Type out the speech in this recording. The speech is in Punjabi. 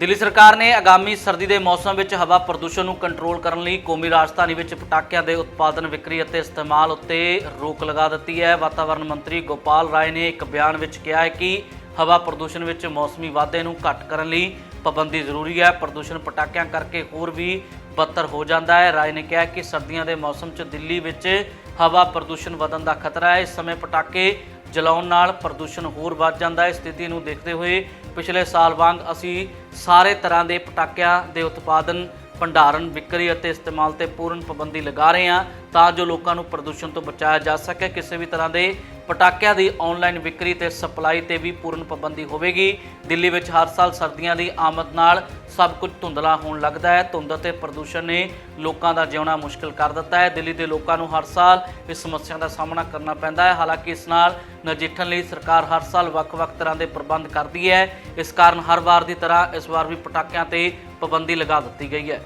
ਦਿੱਲੀ ਸਰਕਾਰ ਨੇ ਆਗਾਮੀ ਸਰਦੀ ਦੇ ਮੌਸਮ ਵਿੱਚ ਹਵਾ ਪ੍ਰਦੂਸ਼ਣ ਨੂੰ ਕੰਟਰੋਲ ਕਰਨ ਲਈ ਕੌਮੀ ਰਾਜਧਾਨੀ ਵਿੱਚ ਪਟਾਕਿਆਂ ਦੇ ਉਤਪਾਦਨ, ਵਿਕਰੀ ਅਤੇ ਇਸਤੇਮਾਲ ਉੱਤੇ ਰੋਕ ਲਗਾ ਦਿੱਤੀ ਹੈ। ਵਾਤਾਵਰਣ ਮੰਤਰੀ ਗੋਪਾਲ ਰਾਏ ਨੇ ਇੱਕ ਬਿਆਨ ਵਿੱਚ ਕਿਹਾ ਹੈ ਕਿ ਹਵਾ ਪ੍ਰਦੂਸ਼ਣ ਵਿੱਚ ਮੌਸਮੀ ਵਾਧੇ ਨੂੰ ਘੱਟ ਕਰਨ ਲਈ ਪਾਬੰਦੀ ਜ਼ਰੂਰੀ ਹੈ। ਪ੍ਰਦੂਸ਼ਣ ਪਟਾਕਿਆਂ ਕਰਕੇ ਹੋਰ ਵੀ ਬੱਤਰ ਹੋ ਜਾਂਦਾ ਹੈ। ਰਾਏ ਨੇ ਕਿਹਾ ਕਿ ਸਰਦੀਆਂ ਦੇ ਮੌਸਮ 'ਚ ਦਿੱਲੀ ਵਿੱਚ ਹਵਾ ਪ੍ਰਦੂਸ਼ਣ ਵਧਣ ਦਾ ਖਤਰਾ ਹੈ। ਇਸ ਸਮੇਂ ਪਟਾਕੇ ਜਲਾਉਣ ਨਾਲ ਪ੍ਰਦੂਸ਼ਣ ਹੋਰ ਵੱਧ ਜਾਂਦਾ ਹੈ। ਸਥਿਤੀ ਨੂੰ ਦੇਖਦੇ ਹੋਏ ਪਿਛਲੇ ਸਾਲ ਵਾਂਗ ਅਸੀਂ ਸਾਰੇ ਤਰ੍ਹਾਂ ਦੇ ਪਟਾਕਿਆਂ ਦੇ ਉਤਪਾਦਨ, ਭੰਡਾਰਨ, ਵਿਕਰੀ ਅਤੇ ਇਸਤੇਮਾਲ ਤੇ ਪੂਰਨ ਪਾਬੰਦੀ ਲਗਾ ਰਹੇ ਹਾਂ ਤਾਂ ਜੋ ਲੋਕਾਂ ਨੂੰ ਪ੍ਰਦੂਸ਼ਣ ਤੋਂ ਬਚਾਇਆ ਜਾ ਸਕੇ। ਕਿਸੇ ਵੀ ਤਰ੍ਹਾਂ ਦੇ ਪਟਾਕਿਆਂ ਦੀ ਆਨਲਾਈਨ ਵਿਕਰੀ ਤੇ ਸਪਲਾਈ ਤੇ ਵੀ ਪੂਰਨ ਪਾਬੰਦੀ ਹੋਵੇਗੀ। ਦਿੱਲੀ ਵਿੱਚ ਹਰ ਸਾਲ ਸਰਦੀਆਂ ਦੀ ਆਮਦ ਨਾਲ ਸਭ ਕੁਝ ਧੁੰਦਲਾ ਹੋਣ ਲੱਗਦਾ ਹੈ। ਧੁੰਦ ਅਤੇ ਪ੍ਰਦੂਸ਼ਣ ਨੇ ਲੋਕਾਂ ਦਾ ਜਿਉਣਾ ਮੁਸ਼ਕਲ ਕਰ ਦਿੱਤਾ ਹੈ। ਦਿੱਲੀ ਦੇ ਲੋਕਾਂ ਨੂੰ ਹਰ ਸਾਲ ਇਸ ਸਮੱਸਿਆ ਦਾ ਸਾਹਮਣਾ ਕਰਨਾ ਪੈਂਦਾ ਹੈ। ਹਾਲਾਂਕਿ ਇਸ ਨਾਲ ਨਜਿੱਠਣ ਲਈ ਸਰਕਾਰ ਹਰ ਸਾਲ ਵੱਖ-ਵੱਖ ਤਰ੍ਹਾਂ ਦੇ ਪ੍ਰਬੰਧ ਕਰਦੀ ਹੈ। ਇਸ ਕਾਰਨ ਹਰ ਵਾਰ ਦੀ ਤਰ੍ਹਾਂ ਇਸ ਵਾਰ ਵੀ ਪਟਾਕਿਆਂ ਤੇ ਪਾਬੰਦੀ ਲਗਾ ਦਿੱਤੀ ਗਈ ਹੈ।